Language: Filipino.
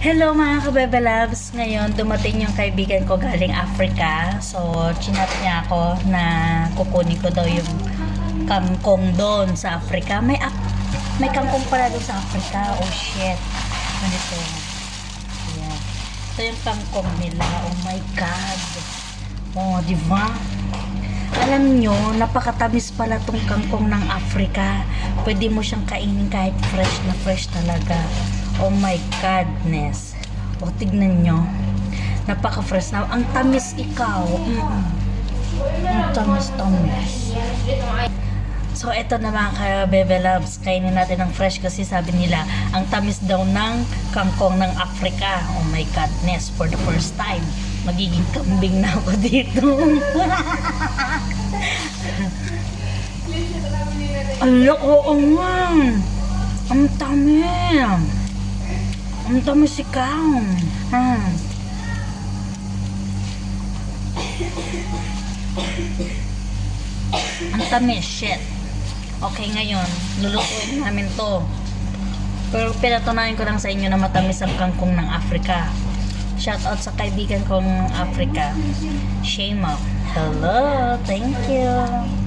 Hello mga kabebe loves! Ngayon, dumating yung kaibigan ko galing Africa. So, chinat niya ako na kukunin ko daw yung kangkong doon sa Africa. May ap- may kangkong pala doon sa Africa. Oh shit. Ganito. Yeah. Ito yung kangkong nila. Oh my God. Oh, di ba? Alam nyo, napakatamis pala tong kangkong ng Africa. Pwede mo siyang kainin kahit fresh na fresh talaga. Oh my godness. O, tignan nyo. Napaka-fresh na. Ang tamis ikaw. Mm-mm. Ang tamis-tamis. So, ito na mga ka-bebe loves. Kainin natin ng fresh kasi sabi nila, ang tamis daw ng kangkong ng Africa. Oh my godness. For the first time, magiging kambing na ako dito. Ala, oo nga. Ang tamis. Ang tamis ikaw. Hmm. Ang tamis, shit. Okay, ngayon, lulutuin namin to. Pero pinatunayan ko lang sa inyo na matamis ang kangkong ng Africa. Shout out sa kaibigan kong Africa. Shema. Hello, thank you.